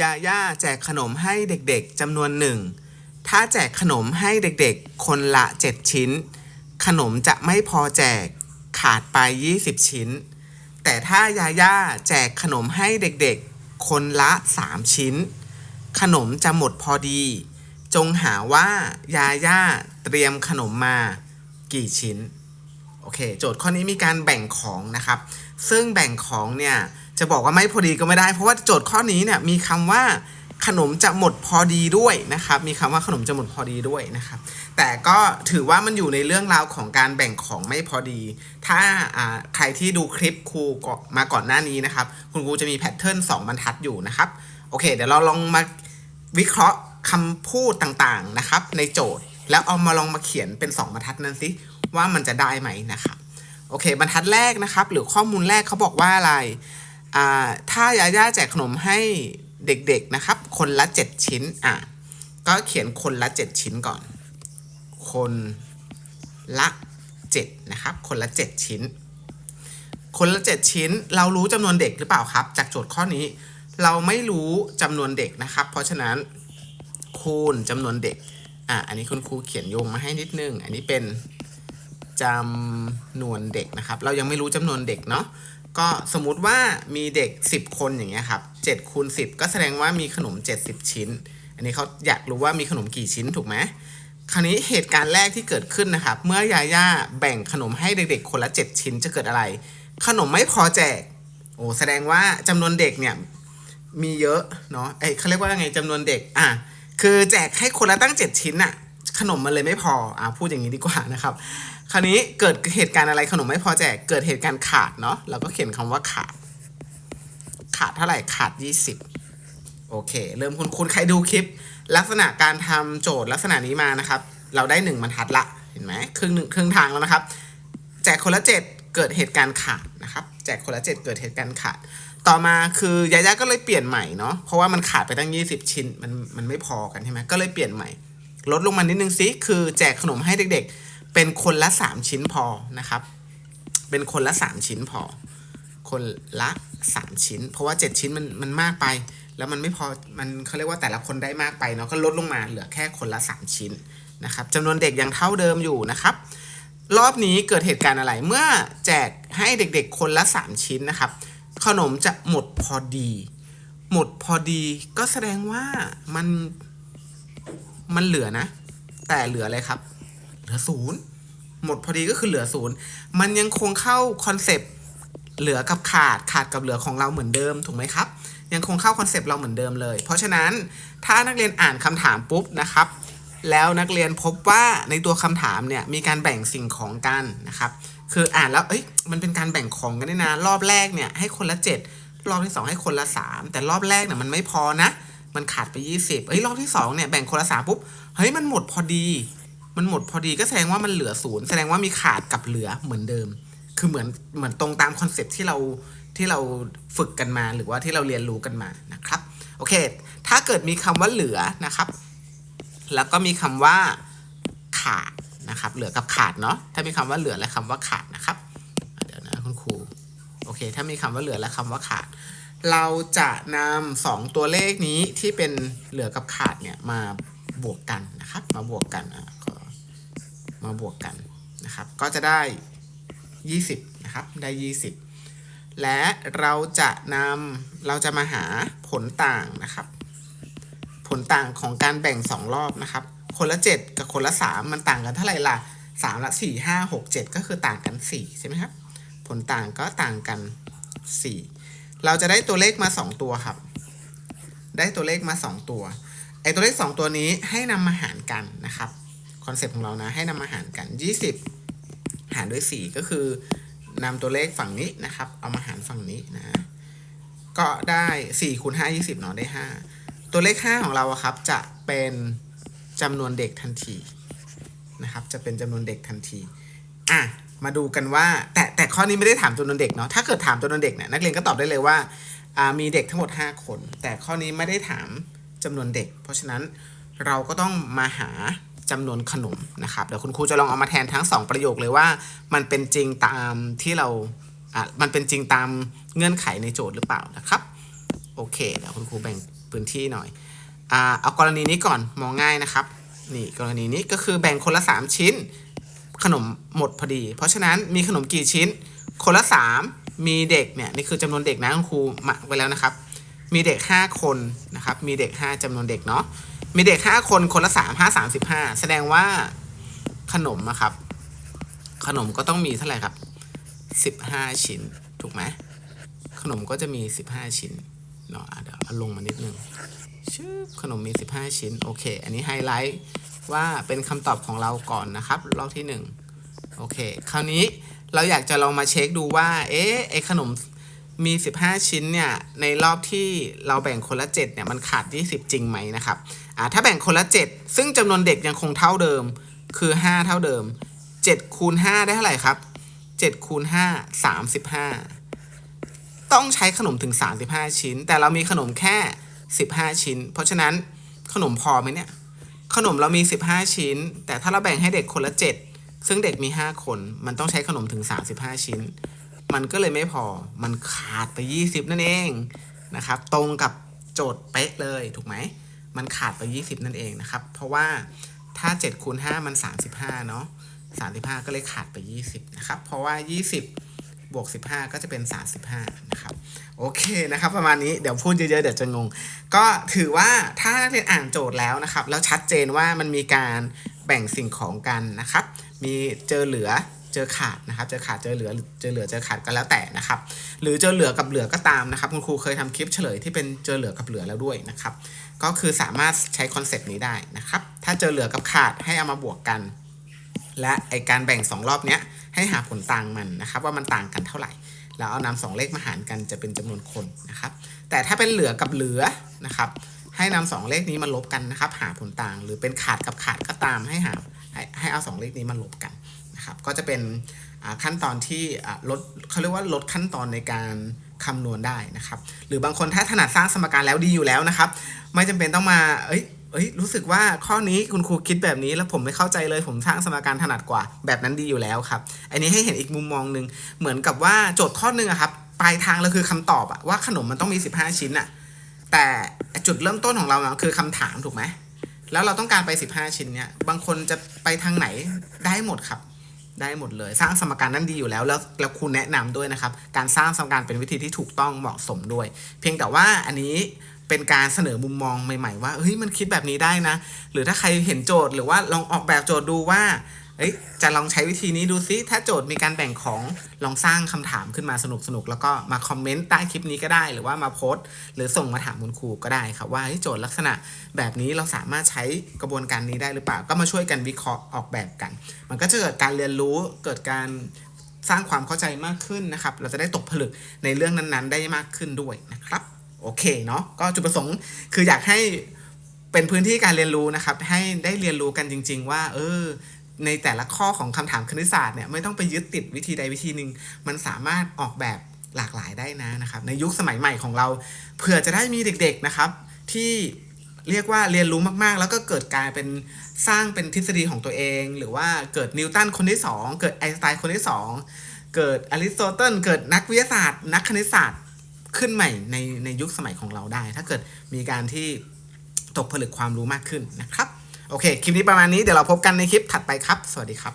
ยาย่าแจกขนมให้เด็กๆจำนวนหนึ่ง ถ้าแจกขนมให้เด็กๆ คนละ 7 ชิ้น ขนมจะไม่พอแจกขาดไป 20 ชิ้น แต่ถ้ายาย่าแจกขนมให้เด็กๆ คนละ 3 ชิ้น ขนมจะหมดพอดี จงหาว่ายาย่าเตรียมขนมมากี่ชิ้น โอเค โจทย์ข้อนี้มีการแบ่งของนะครับ ซึ่งแบ่งของเนี่ย จะบอกว่าไม่พอดีก็ไม่ได้ เพราะว่าโจทย์ข้อนี้เนี่ยมีคำว่าขนมจะหมดพอดีด้วยนะครับ มีคำว่าขนมจะหมดพอดีด้วยนะครับ แต่ก็ถือว่ามันอยู่ในเรื่องราวของการแบ่งของไม่พอดี ถ้าใครที่ดูคลิปครูมาก่อนหน้านี้นะครับ คุณครูจะมีแพทเทิร์น2บรรทัดอยู่นะครับ โอเค เดี๋ยวเราลองมาวิเคราะห์คำพูดต่างๆนะครับ ในโจทย์ แล้วเอามาลองมาเขียนเป็น 2บรรทัดนั้นสิว่ามันจะได้ไหมนะครับ โอเค บรรทัดแรกนะครับ หรือข้อมูลแรกเขาบอกว่าอะไร ถ้ายาย่าแจกขนมให้เด็กๆนะครับ คนละ 7 ชิ้นอะก็เขียนคนละ 7 ชิ้นก่อน คนละ7นะครับ คนละ 7 ชิ้น คนละ 7 ชิ้น เรารู้จำนวนเด็กหรือเปล่าครับ จากโจทย์ข้อนี้ เราไม่รู้จำนวนเด็กนะครับ เพราะฉะนั้นคูณจำนวนเด็กอะอันนี้คุณครูเขียนโยงมาให้นิดนึง อันนี้เป็นจำนวนเด็กนะครับ เรายังไม่รู้จำนวนเด็กเนาะ ก็สมมติว่ามีเด็ก 10 คนอย่างเงี้ยครับ7คูณ10 ก็แสดงว่ามีขนม 70 ชิ้น อันนี้เขาอยากรู้ว่ามีขนมกี่ชิ้นถูกไหมคราวนี้เหตุการณ์แรกที่เกิดขึ้นนะครับ เมื่อยาย่าแบ่งขนมให้เด็กๆ คนละ 7 ชิ้นจะเกิดอะไร ขนมไม่พอแจกโอ้แสดงว่าจำนวนเด็กเนี่ยมีเยอะเนาะเอ้ยเขาเรียกว่าไงจำนวนเด็กอะคือแจกให้คนละตั้ง 7 ชิ้นอะ ขนมมันเลยไม่พออะพูดอย่างนี้ดีกว่านะครับ คราวนี้เกิดเหตุการณ์อะไรขนมไม่พอแจกเกิดเหตุการณ์ขาดเนาะเราก็เขียนคำว่าขาด ขาดเท่าไหร่ขาด 20 โอเค เริ่มคุณคุณใครดูคลิป ลักษณะการทำโจทย์ลักษณะนี้มานะครับ เราได้หนึ่งบรรทัดละเห็นไหมครึ่งหนึ่งครึ่งทางแล้วนะครับ แจกคนละเจ็ดเกิดเหตุการณ์ขาดนะครับ แจกคนละเจ็ดเกิดเหตุการณ์ขาดต่อมาคือยายาก็เลยเปลี่ยนใหม่เนาะเพราะว่ามันขาดไปตั้ง 20 ชิ้นมันมันไม่พอกันใช่ไหมก็เลยเปลี่ยนใหม่ ลดลงมานิดนึงสิคือแจกขนมให้เด็กๆ เป็นคนละ 3 ชิ้นพอนะครับ เป็นคนละ 3 ชิ้นพอ คนละ 3 ชิ้น เพราะว่า 7 ชิ้นมันมันมากไป แล้วมันไม่พอมันเขาเรียกว่าแต่ละคนได้มากไปเนาะก็ลดลงมาเหลือแค่คนละ 3 ชิ้นนะครับจำนวนเด็กยังเท่าเดิมอยู่นะครับ รอบนี้เกิดเหตุการณ์อะไรเมื่อแจกให้เด็กๆ คนละ 3 ชิ้นนะครับ ขนมจะหมดพอดี หมดพอดีก็แสดงว่ามัน มันเหลือนะ แต่เหลืออะไรครับ เหลือศูนย์หมดพอดีก็คือเหลือศูนย์มันยังคงเข้าคอนเซปต์เหลือกับขาดขาดกับเหลือของเราเหมือนเดิมถูกไหมครับ ยังคงเข้าคอนเซปต์เราเหมือนเดิมเลย เพราะฉะนั้นถ้านักเรียนอ่านคำถามปุ๊บนะครับ แล้วนักเรียนพบว่าในตัวคำถามเนี่ยมีการแบ่งสิ่งของกันนะครับ คืออ่านแล้วเอ้ยมันเป็นการแบ่งของกันนี่นะรอบแรกเนี่ยให้คนละ 7 รอบที่ 2 ให้คนละ 3 แต่รอบแรกเนี่ยมันไม่พอนะ มันขาดไป 20เอ้ยรอบที่2เนี่ยแบ่งคนละ3ปุ๊บเฮ้ยมันหมดพอดี มันหมดพอดีก็แสดงว่ามันเหลือศูนย์แสดงว่ามีขาดกับเหลือเหมือนเดิม คือเหมือนเหมือนตรงตามคอนเซปต์ที่เราที่เราฝึกกันมาหรือว่าที่เราเรียนรู้กันมานะครับโอเค ถ้าเกิดมีคำว่าเหลือนะครับ แล้วก็มีคำว่าขาดนะครับ เหลือกับขาดเนาะถ้ามีคำว่าเหลือและคำว่าขาดนะครับเดี๋ยวนะคุณครูโอเค ถ้ามีคำว่าเหลือและคำว่าขาด เราจะนำสองตัวเลขนี้ที่เป็นเหลือกับขาดเนี่ยมาบวกกันนะครับ มาบวกกันอะขอมาบวกกันนะครับ ก็จะได้ 20นะครับได้ 20 และเราจะนำเราจะมาหาผลต่างนะครับ ผลต่างของการแบ่ง 2 รอบนะครับ คนละ 7 กับคนละ 3 มันต่างกันเท่าไหร่ล่ะ3ละ4 5 6 7 ก็คือต่างกัน 4 ใช่ไหมครับ ผลต่างก็ต่างกัน 4 เราจะได้ตัวเลขมา 2 ตัวครับ ได้ตัวเลขมา 2 ตัว ไอตัวเลข 2 ตัวนี้ให้นำมาหารกันนะครับ คอนเซปต์ของเรานะ ให้นำมาหารกัน 20 หารด้วย 4 ก็คือนำตัวเลขฝั่งนี้นะครับ เอามาหารฝั่งนี้นะ ก็ได้4คูณ5 20เนาะได้ 5 ตัวเลข 5 ของเราครับ จะเป็นจำนวนเด็กทันทีนะครับ จะเป็นจำนวนเด็กทันที อะ มาดูกันว่า แต่แต่ข้อนี้ไม่ได้ถามจำนวนเด็กเนาะถ้าเกิดถามจำนวนเด็กเนี่ยนักเรียนก็ตอบได้เลยว่าามีเด็กทั้งหมด 5 คน แต่ข้อนี้ไม่ได้ถามจำนวนเด็ก เพราะฉะนั้นเราก็ต้องมาหาจำนวนขนมนะครับเดี๋ยวคุณครูจะลองเอามาแทนทั้ง 2 ประโยคเลยว่า มันเป็นจริงตามที่เราอะมันเป็นจริงตามเงื่อนไขในโจทย์หรือเปล่านะครับโอเคเดี๋ยวคุณครูแบ่งพื้นที่หน่อยอ่าเอากรณีนี้ก่อนมองง่ายนะครับนี่กรณีนี้ก็คือแบ่งคนละ 3 ชิ้น ขนมหมดพอดี เพราะฉะนั้นมีขนมกี่ชิ้น คนละ 3 มีเด็กเนี่ยนี่คือจำนวนเด็กนะคุณครูมาไว้แล้วนะครับ มีเด็ก 5 คนนะครับ มีเด็ก 5จำนวนเด็กเนาะ มีเด็ก 5 คนคนละ 3 5 35 แสดงว่าขนมอะครับ ขนมก็ต้องมีเท่าไหร่ครับ 15 ชิ้นถูกไหมขนมก็จะมี 15 ชิ้นเนาะอะเดี๋ยวเอาลงมานิดนึงชื่อขนมมี 15 ชิ้น โอเค อันนี้ไฮไลท์ ว่าเป็นคำตอบของเราก่อนนะครับ รอบที่ 1 โอเค คราวนี้เราอยากจะลองมาเช็คดูว่า เอ๊ะไอขนมมี 15 ชิ้นเนี่ย ในรอบที่เราแบ่งคนละ 7 เนี่ย มันขาด 20 จริงไหมนะครับ อ่า ถ้าแบ่งคนละ 7 ซึ่งจำนวนเด็กยังคงเท่าเดิม คือ 5 เท่าเดิม 7 คูณ 5 ได้เท่าไหร่ครับ 7 คูณ 5 35 ต้องใช้ขนมถึง 35 ชิ้น แต่เรามีขนมแค่ 15 ชิ้น เพราะฉะนั้นขนมพอไหมเนี่ย ขนมเรามี 15 ชิ้น แต่ถ้าเราแบ่งให้เด็กคนละ 7 ซึ่งเด็กมี 5 คน มันต้องใช้ขนมถึง 35 ชิ้น มันก็เลยไม่พอ มันขาดไป 20 นั่นเองนะครับ ตรงกับโจทย์เป๊ะเลย ถูกไหม มันขาดไป 20 นั่นเองนะครับ เพราะว่าถ้า7คูณ5มัน 35 เนาะ35 ก็เลยขาดไป 20 นะครับ เพราะว่า 20 บวก 15 ก็จะเป็น 35 นะครับ โอเคนะครับ ประมาณนี้เดี๋ยวพูดเยอะๆ เดี๋ยวจะงง ก็ถือว่าถ้านักเรียนอ่านโจทย์แล้วนะครับ แล้วชัดเจนว่ามันมีการแบ่งสิ่งของกันนะครับ มีเจอเหลือเจอขาดนะครับเจอขาดเจอเหลือเจอเหลือเจอขาดก็แล้วแต่นะครับ หรือเจอเหลือกับเหลือก็ตามนะครับ คุณครูเคยทำคลิปเฉลยที่เป็นเจอเหลือกับเหลือแล้วด้วยนะครับ ก็คือสามารถใช้คอนเซปต์นี้ได้นะครับ ถ้าเจอเหลือกับขาดให้เอามาบวกกัน และไอการแบ่ง 2 รอบเนี้ย ให้หาผลต่างมันนะครับ ว่ามันต่างกันเท่าไหร่ แล้วเอานำสองเลขมาหารกันจะเป็นจำนวนคนนะครับ แต่ถ้าเป็นเหลือกับเหลือนะครับ ให้นำสองเลขนี้มาลบกันนะครับ หาผลต่าง หรือเป็นขาดกับขาดก็ตามให้หาให้ให้เอาสองเลขนี้มาลบกันนะครับ ก็จะเป็นขั้นตอนที่ลดเขาเรียกว่าลดขั้นตอนในการคำนวณได้นะครับ หรือบางคนถ้าถนัดสร้างสมการแล้วดีอยู่แล้วนะครับ ไม่จำเป็นต้องมาเอ้ย เอ้ยรู้สึกว่าข้อนี้คุณครูคิดแบบนี้แล้วผมไม่เข้าใจเลยผมสร้างสมการถนัดกว่า แบบนั้นดีอยู่แล้วครับ อันนี้ให้เห็นอีกมุมมองหนึ่งเหมือนกับว่าโจทย์ข้อหนึ่งอะครับปลายทางเราคือคำตอบอะว่าขนมมันต้องมี 15 ชิ้นอะแต่จุดเริ่มต้นของเราคือคำถามถูกไหมแล้วเราต้องการไป 15 ชิ้นเนี่ยบางคนจะไปทางไหนได้หมดครับ ได้หมดเลย สร้างสมการนั้นดีอยู่แล้ว แล้วแล้วครูแนะนำด้วยนะครับ การสร้างสมการเป็นวิธีที่ถูกต้องเหมาะสมด้วย เพียงแต่ว่าอันนี้ เป็นการเสนอมุมมองใหม่ ๆ ว่าเฮ้ยมันคิดแบบนี้ได้นะ หรือถ้าใครเห็นโจทย์หรือว่าลองออกแบบโจทย์ดูว่าเอ้ยจะลองใช้วิธีนี้ดูซิถ้าโจทย์มีการแบ่งของลองสร้างคำถามขึ้นมาสนุกๆแล้วก็มาคอมเมนต์ใต้คลิปนี้ก็ได้ หรือว่ามาโพสต์ หรือส่งมาถามคุณครูก็ได้ครับว่าโจทย์ลักษณะแบบนี้เราสามารถใช้กระบวนการนี้ได้หรือเปล่า ก็มาช่วยกันวิเคราะห์ออกแบบกัน มันก็จะเกิดการเรียนรู้เกิดการสร้างความเข้าใจมากขึ้นนะครับ เราจะได้ตกผลึกในเรื่องนั้นๆ ได้มากขึ้นด้วยนะครับ โอเคเนาะก็จุดประสงค์คืออยากให้เป็นพื้นที่การเรียนรู้นะครับ ให้ได้เรียนรู้กันจริง ๆ ว่า เออ ในแต่ละข้อของคำถามคณิตศาสตร์เนี่ยไม่ต้องไปยึดติดวิธีใดวิธีหนึ่งมันสามารถออกแบบหลากหลายได้นะนะครับ ในยุคสมัยใหม่ของเราเผื่อจะได้มีเด็ก ๆนะครับ ที่เรียกว่าเรียนรู้มากๆ แล้วก็เกิดกลายเป็นสร้างเป็นทฤษฎีของตัวเอง หรือว่าเกิดนิวตันคนที่สองเกิดไอน์สไตน์คนที่สองเกิดอริสโตเติลเกิดนักวิทยาศาสตร์ นักคณิตศาสตร์ ขึ้นใหม่ในในยุคสมัยของเราได้ ถ้าเกิดมีการที่ตกผลึกความรู้มากขึ้นนะครับ โอเค คลิปนี้ประมาณนี้เดี๋ยวเราพบกันในคลิปถัดไปครับ สวัสดีครับ